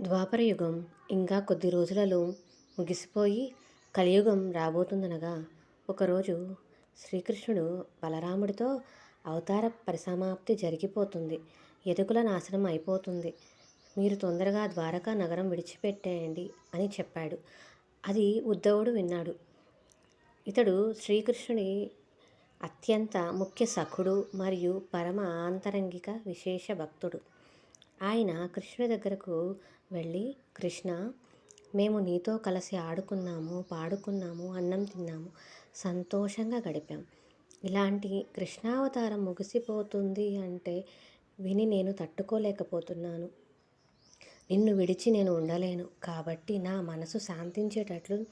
ద్వాపర యుగం ఇంకా కొద్ది రోజులలో ముగిసిపోయి కలియుగం రాబోతుందనగా ఒకరోజు శ్రీకృష్ణుడు బలరాముడితో అవతార పరిసమాప్తి జరిగిపోతుంది. ఎదుగుల నాశనం అయిపోతుంది. మీరు తొందరగా ద్వారకా నగరం విడిచిపెట్టేయండి అని చెప్పాడు. అది ఉద్ధవుడు విన్నాడు. ఇతడు శ్రీకృష్ణుడి అత్యంత ముఖ్య సఖుడు మరియు పరమ ఆంతరంగిక విశేష భక్తుడు. ఆయన కృష్ణుడి దగ్గరకు వెళ్ళి కృష్ణ మేము నీతో కలిసి ఆడుకున్నాము పాడుకున్నాము అన్నం తిన్నాము సంతోషంగా గడిపాం. ఇలాంటి కృష్ణావతారం ముగిసిపోతుంది అంటే విని నేను తట్టుకోలేకపోతున్నాను. నిన్ను విడిచి నేను ఉండలేను. కాబట్టి నా మనసు శాంతించేటట్లు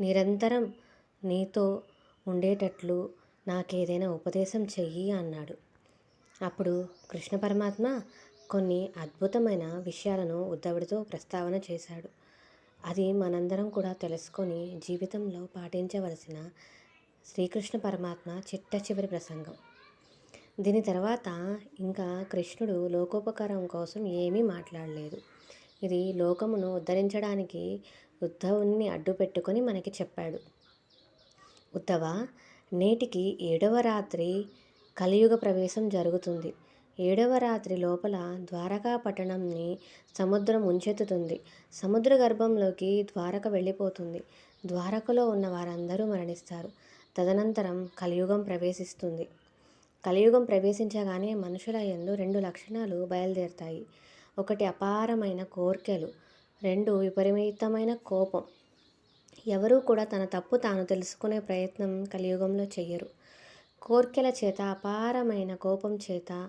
నిరంతరం నీతో ఉండేటట్లు నాకేదైనా ఉపదేశం చెయ్యి అన్నాడు. అప్పుడు కృష్ణ పరమాత్మ కొన్ని అద్భుతమైన విషయాలను ఉద్ధవుడితో ప్రస్తావన చేశాడు. అది మనందరం కూడా తెలుసుకొని జీవితంలో పాటించవలసిన శ్రీకృష్ణ పరమాత్మ చిట్ట చివరి ప్రసంగం. దీని తర్వాత ఇంకా కృష్ణుడు లోకోపకారం కోసం ఏమీ మాట్లాడలేదు. ఇది లోకమును ఉద్ధరించడానికి ఉద్ధవుణ్ణి అడ్డు పెట్టుకొని మనకి చెప్పాడు. ఉద్ధవ నేటికి ఏడవ రాత్రి కలియుగ ప్రవేశం జరుగుతుంది. ఏడవ రాత్రి లోపల ద్వారకా పట్టణంని సముద్రం ముంచెత్తుతుంది. సముద్ర గర్భంలోకి ద్వారక వెళ్ళిపోతుంది. ద్వారకలో ఉన్న వారందరూ మరణిస్తారు. తదనంతరం కలియుగం ప్రవేశిస్తుంది. కలియుగం ప్రవేశించగానే మనుషుల ఎందు రెండు లక్షణాలు బయలుదేరుతాయి. ఒకటి అపారమైన కోర్కెలు రెండు విపరీతమైన కోపం. ఎవరూ కూడా తన తప్పు తాను తెలుసుకునే ప్రయత్నం కలియుగంలో చెయ్యరు. కోర్కెల చేత అపారమైన కోపం చేత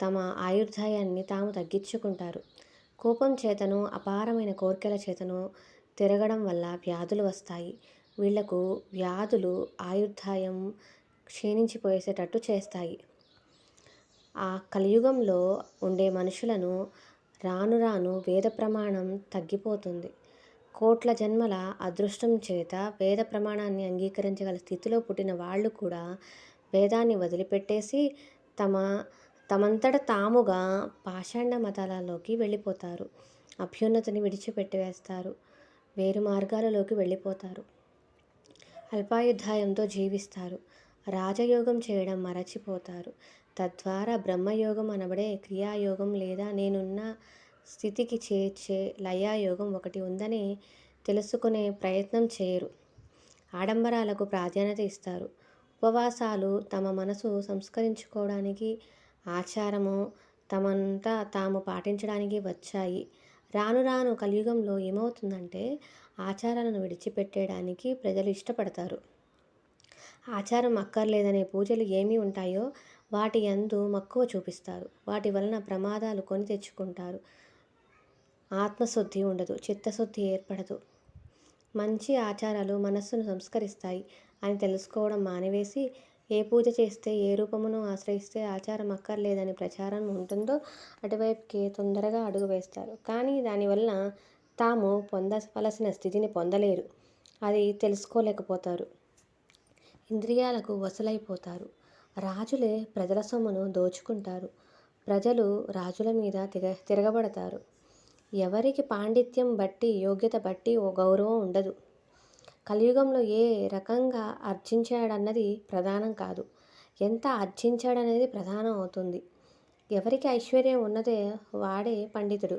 తమ ఆయుర్దాయాన్ని తాము తగ్గించుకుంటారు. కోపం చేతను అపారమైన కోరికల చేతను తిరగడం వల్ల వ్యాధులు వస్తాయి. వీళ్ళకు వ్యాధులు ఆయుర్దాయం క్షీణించిపోయేసేటట్టు చేస్తాయి. ఆ కలియుగంలో ఉండే మనుషులను రాను రాను వేద ప్రమాణం తగ్గిపోతుంది. కోట్ల జన్మల అదృష్టం చేత వేద ప్రమాణాన్ని అంగీకరించగల స్థితిలో పుట్టిన వాళ్ళు కూడా వేదాన్ని వదిలిపెట్టేసి తమ తమంతట తాముగా పాషాండ మతాలలోకి వెళ్ళిపోతారు. అభ్యున్నతిని విడిచిపెట్టివేస్తారు. వేరు మార్గాలలోకి వెళ్ళిపోతారు. అల్పాయుధాయంతో జీవిస్తారు. రాజయోగం చేయడం మరచిపోతారు. తద్వారా బ్రహ్మయోగం అనబడే క్రియాయోగం లేదా నేనున్న స్థితికి చేర్చే లయాయోగం ఒకటి ఉందని తెలుసుకునే ప్రయత్నం చేయరు. ఆడంబరాలకు ప్రాధాన్యత ఇస్తారు. ఉపవాసాలు తమ మనసు సంస్కరించుకోవడానికి ఆచారము తమంతా తాము పాటించడానికి వచ్చాయి. రాను రాను కలియుగంలో ఏమవుతుందంటే ఆచారాలను విడిచిపెట్టేయడానికి ప్రజలు ఇష్టపడతారు. ఆచారం అక్కర్లేదనే పూజలు ఏమి ఉంటాయో వాటి అందు మక్కువ చూపిస్తారు. వాటి వలన ప్రమాదాలు కొని తెచ్చుకుంటారు. ఆత్మశుద్ధి ఉండదు చిత్తశుద్ధి ఏర్పడదు. మంచి ఆచారాలు మనస్సును సంస్కరిస్తాయి అని తెలుసుకోవడం మానివేసి ఏ పూజ చేస్తే ఏ రూపమును ఆశ్రయిస్తే ఆచారం అక్కర్లేదని ప్రచారం ఉంటుందో అటువైపుకి తొందరగా అడుగు వేస్తారు. కానీ దానివల్ల తాము పొందవలసిన స్థితిని పొందలేరు. అది తెలుసుకోలేకపోతారు. ఇంద్రియాలకు వసలైపోతారు. రాజులే ప్రజల సొమ్మును దోచుకుంటారు. ప్రజలు రాజుల మీద తిగ తిరగబడతారు. ఎవరికి పాండిత్యం బట్టి యోగ్యత బట్టి ఓ గౌరవం ఉండదు. కలియుగంలో ఏ రకంగా అర్జించాడన్నది ప్రధానం కాదు. ఎంత అర్జించాడనేది ప్రధానం అవుతుంది. ఎవరికి ఐశ్వర్యం ఉన్నదే వాడే పండితుడు.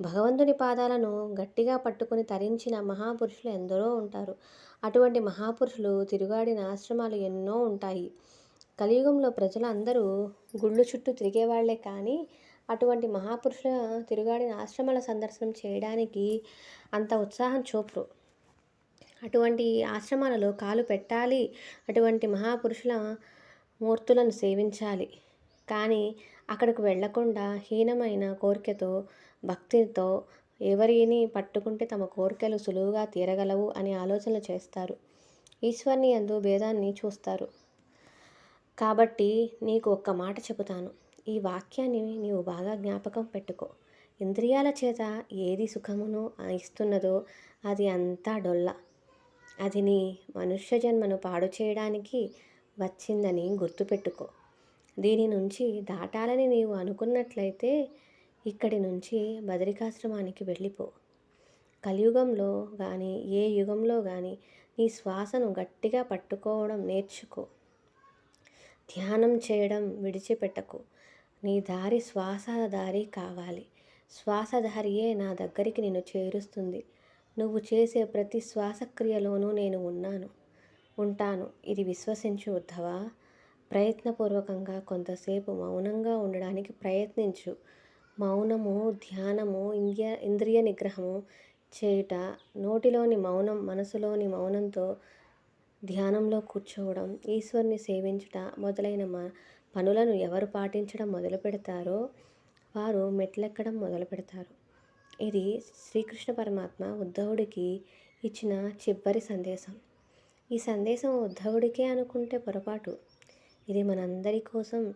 భగవంతుని పాదాలను గట్టిగా పట్టుకుని తరించిన మహాపురుషులు ఎందరో ఉంటారు. అటువంటి మహాపురుషులు తిరుగాడిన ఆశ్రమాలు ఎన్నో ఉంటాయి. కలియుగంలో ప్రజలు అందరూ గుళ్ళు చుట్టూ తిరిగేవాళ్ళే కానీ అటువంటి మహాపురుషుల తిరుగాడిన ఆశ్రమాల సందర్శనం చేయడానికి అంత ఉత్సాహం చూపరు. అటువంటి ఆశ్రమాలలో కాలు పెట్టాలి. అటువంటి మహాపురుషుల మూర్తులను సేవించాలి. కానీ అక్కడికి వెళ్ళకుండా హీనమైన కోరికతో భక్తితో ఎవరిని పట్టుకుంటే తమ కోరికలు సులువుగా తీరగలవు అని ఆలోచనలు చేస్తారు. ఈశ్వర్ని అందు భేదాన్ని చూస్తారు. కాబట్టి నీకు ఒక్క మాట చెబుతాను. ఈ వాక్యాన్ని నీవు బాగా జ్ఞాపకం పెట్టుకో. ఇంద్రియాల చేత ఏది సుఖమును ఇస్తున్నదో అది అంతా డొల్ల. అది నీ మనుష్య జన్మను పాడు చేయడానికి వచ్చిందని గుర్తుపెట్టుకో. దీని నుంచి దాటాలని నీవు అనుకున్నట్లయితే ఇక్కడి నుంచి బదరికాశ్రమానికి వెళ్ళిపో. కలియుగంలో కానీ ఏ యుగంలో కానీ నీ శ్వాసను గట్టిగా పట్టుకోవడం నేర్చుకో. ధ్యానం చేయడం విడిచిపెట్టకు. నీ దారి శ్వాస దారి కావాలి. శ్వాసధారియే నా దగ్గరికి నేను చేరుస్తుంది. నువ్వు చేసే ప్రతి శ్వాసక్రియలోనూ నేను ఉన్నాను ఉంటాను. ఇది విశ్వసించు ఉద్ధవా? ప్రయత్నపూర్వకంగా కొంతసేపు మౌనంగా ఉండడానికి ప్రయత్నించు. మౌనము ధ్యానము ఇంద్రియ ఇంద్రియ నిగ్రహము చేయుట నోటిలోని మౌనం మనసులోని మౌనంతో ధ్యానంలో కూర్చోవడం ఈశ్వరుని సేవించుట మొదలైన మ పనులను ఎవరు పాటించడం మొదలు పెడతారో వారు మెట్లెక్కడం మొదలు పెడతారు ఇది శ్రీకృష్ణ పరమాత్మ ఉద్ధవుడికి ఇచ్చిన చివరి సందేశం. ఈ సందేశం ఉద్ధవుడికే అనుకుంటే పొరపాటు. ఇది మనందరి కోసం